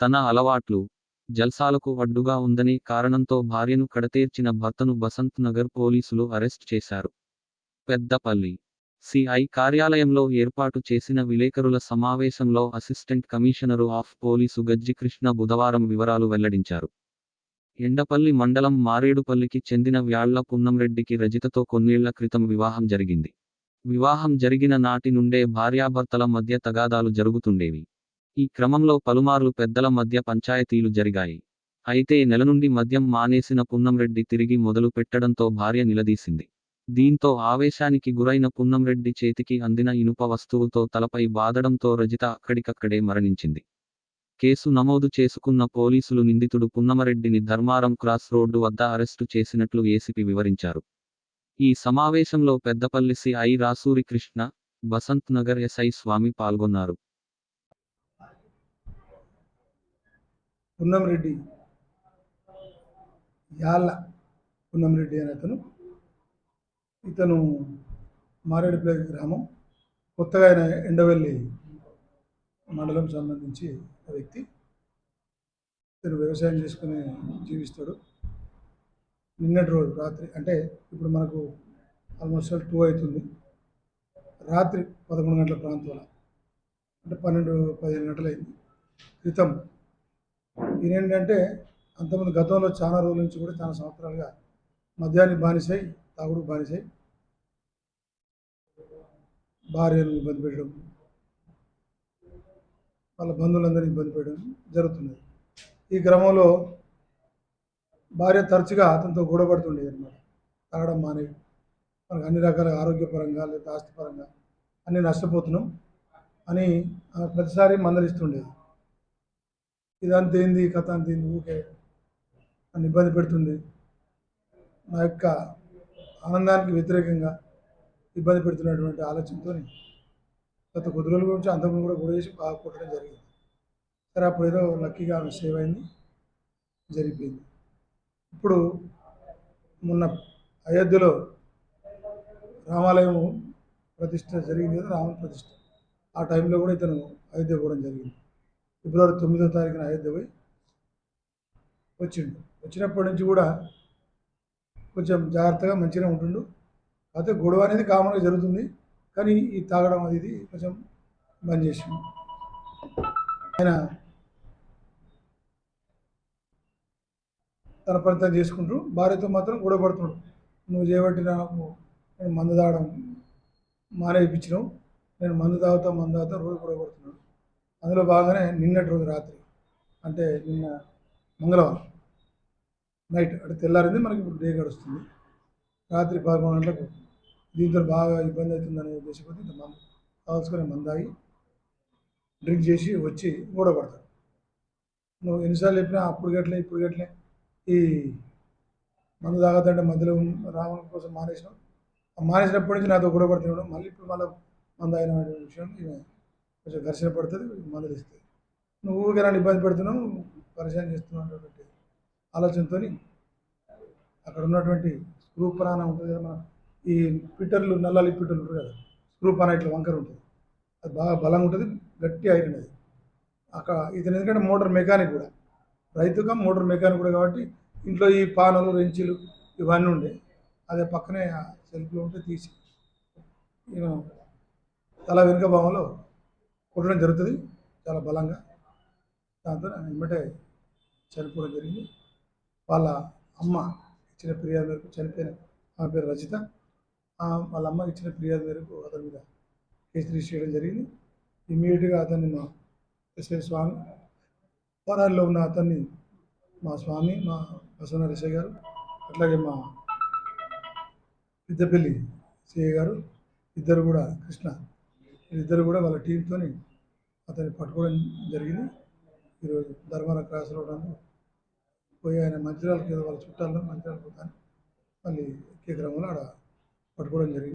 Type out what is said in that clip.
తన అలవాట్లు జల్సాలకు అడ్డుగా ఉందనే కారణంతో భార్యను కడతేర్చిన భర్తను బసంత్ నగర్ పోలీసులు అరెస్ట్ చేశారు. పెద్దపల్లి సిఐ కార్యాలయంలో ఏర్పాటు చేసిన విలేకరుల సమావేశంలో అసిస్టెంట్ కమిషనరు ఆఫ్ పోలీసు గజ్జి కృష్ణ బుధవారం వివరాలు వెల్లడించారు. ఎండపల్లి మండలం మారేడుపల్లికి చెందిన వ్యాళ్ళ పున్నంరెడ్డికి రజితతో కొన్నేళ్ళ క్రితం వివాహం జరిగింది. వివాహం జరిగిన నాటి నుండే భార్యాభర్తల మధ్య తగాదాలు జరుగుతుండేవి. ఈ క్రమంలో పలుమార్లు పెద్దల మధ్య పంచాయతీలు జరిగాయి. అయితే నెల నుండి మద్యం మానేసిన పున్నంరెడ్డి తిరిగి మొదలు పెట్టడంతో భార్య నిలదీసింది. దీంతో ఆవేశానికి గురైన పున్నంరెడ్డి చేతికి అందిన ఇనుప వస్తువుతో తలపై బాదడంతో రజిత అక్కడికక్కడే మరణించింది. కేసు నమోదు చేసుకున్న పోలీసులు నిందితుడు పున్నమరెడ్డిని ధర్మారం క్రాస్ రోడ్డు వద్ద అరెస్టు చేసినట్లు ఏసీపీ వివరించారు. ఈ సమావేశంలో పెద్దపల్లి సిఐ రాసూరి కృష్ణ బసంత్ నగర్ ఎస్ఐ స్వామి పాల్గొన్నారు. పున్నంరెడ్డి యాళ్ళ పున్నంరెడ్డి అనే అతను. ఇతను మారేడుపల్లి గ్రామం కొత్తగా ఆయన ఎండవెల్లి మండలం సంబంధించి వ్యక్తి. ఇతను వ్యవసాయం చేసుకుని జీవిస్తాడు. నిన్నటి రోజు రాత్రి అంటే ఇప్పుడు మనకు ఆల్మోస్ట్ టూ అవుతుంది. రాత్రి పదకొండు గంటల ప్రాంతంలో అంటే పన్నెండు పదిహేను గంటలైంది. క్రితం ఈయన అంతకుముందు గతంలో చాలా రోజుల నుంచి కూడా చాలా సంవత్సరాలుగా మద్యాన్ని బానిసై తాగుడు బానిసై భార్యను ఇబ్బంది పెట్టడం వాళ్ళ బంధువులందరినీ ఇబ్బంది పెట్టడం జరుగుతున్నది. ఈ క్రమంలో భార్య తరచుగా అతనితో గొడవపడుతుండేది అనమాట తాగడం మానే మనకు అన్ని రకాల ఆరోగ్యపరంగా లేదా ఆస్తిపరంగా అన్నీ నష్టపోతున్నాం అని ప్రతిసారి మందలిస్తుండేది. ఇదంతా ఏంది? కథ అంత ఏంది? ఊకే నన్ను ఇబ్బంది పెడుతుంది. నా యొక్క ఆనందానికి వ్యతిరేకంగా ఇబ్బంది పెడుతున్నటువంటి ఆలోచనతో గత కొద్ది రోజుల గురించి అంతకుముందు కూడా గొడవ చేసి బాగా కొట్టడం జరిగింది. సరే అప్పుడు ఏదో లక్కీగా ఆమె సేవ్ అయింది. జరిగిపోయింది. ఇప్పుడు మొన్న అయోధ్యలో రామాలయం ప్రతిష్ట జరిగింది కదా రామ ప్రతిష్ట. ఆ టైంలో కూడా ఇతను అయోధ్య పోవడం జరిగింది. ఫిబ్రవరి తొమ్మిదో తారీఖున అయోధ్య పోయి వచ్చిండు. వచ్చినప్పటి నుంచి కూడా కొంచెం జాగ్రత్తగా మంచిగా ఉంటుండు. అయితే గొడవ అనేది కామన్గా జరుగుతుంది. కానీ ఈ తాగడం అది ఇది కొంచెం బంద్ చేసిండు. ఆయన తన పని తను చేసుకుంటూ భార్యతో మాత్రం గొడవపడుతున్నాడు నువ్వు చేయబట్టి నాకు నేను మందు తాగడం మానేపించినావు నేను మందు తాగుతా మందు తాగుతా రోజు గొడవపడుతున్నాడు. అందులో బాగానే నిన్నటి రోజు రాత్రి అంటే నిన్న మంగళవారం నైట్ అంటే తెల్లారింది మనకి ఇప్పుడు డే గడుస్తుంది. రాత్రి పదకొండు గంటలకు దీంతో బాగా ఇబ్బంది అవుతుందనే ఉద్దేశంతో ఇంత మందు కావాల్సుకునే మందు తాగి డ్రింక్ చేసి వచ్చి గొడవపడతాడు. నువ్వు ఎన్నిసార్లు చెప్పినా అప్పుడు గట్లే ఇప్పుడు గట్లే ఈ మందు తాగద్దంటే మధ్యలో రావడం కోసం మానేసినాం. మానేసినప్పటి నుంచి నాతో గొడవ పడుతున్నాడు. మళ్ళీ ఇప్పుడు మళ్ళీ మందు అయిన విషయం కొంచెం ఘర్షణ పడుతుంది మందులు ఇస్తుంది నువ్వు ఊరికే నన్ను ఇబ్బంది పెడుతున్నావు పరిచయం చేస్తున్నావు అనేటువంటి ఆలోచనతో అక్కడ ఉన్నటువంటి స్క్రూ ప్రాణం ఉంటుంది కదా మన ఈ పిట్టర్లు నల్లాలి పిట్టర్లు ఉంటారు కదా స్క్రూ పాన ఇట్లా వంకర ఉంటుంది. అది బాగా బలంగా ఉంటుంది గట్టి ఐరన్ అది అక్కడ ఇతను ఎందుకంటే మోటార్ మెకానిక్ కూడా. రైతుగా మోటార్ మెకానిక్ కూడా కాబట్టి ఇంట్లో ఈ పానలు రెంచులు ఇవన్నీ ఉండే. అదే పక్కనే ఆ సెల్ఫ్లో ఉంటే తీసి నేను తల వెనుక భావంలో కొట్టడం జరుగుతుంది. చాలా బలంగా. దాంతో వెంబటే చనిపోవడం జరిగింది. వాళ్ళ అమ్మ ఇచ్చిన ఫిర్యాదు మేరకు చనిపోయిన ఆమె పేరు రజిత. వాళ్ళ అమ్మ ఇచ్చిన ఫిర్యాదు మేరకు అతని మీద కేసు రిజిస్టర్ చేయడం జరిగింది. ఇమీడియట్గా అతన్ని మా ఎస్ఐ స్వామి పరాల్లో ఉన్న అతన్ని మా స్వామి మా ప్రసన్న రిష గారు అట్లాగే మా పెద్దపల్లి సిఐ గారు ఇద్దరు కూడా కృష్ణ ఇద్దరు కూడా వాళ్ళ టీంతో అతన్ని పట్టుకోవడం జరిగింది. ఈరోజు ధర్మాన క్రాస్ రోడ్డు పోయి ఆయన మంచిర్యాలకి కింద వాళ్ళ చుట్టాలను మంచిర్యాల పోతాను. మళ్ళీ ఎక్కే క్రమంలో ఆడ పట్టుకోవడం జరిగింది.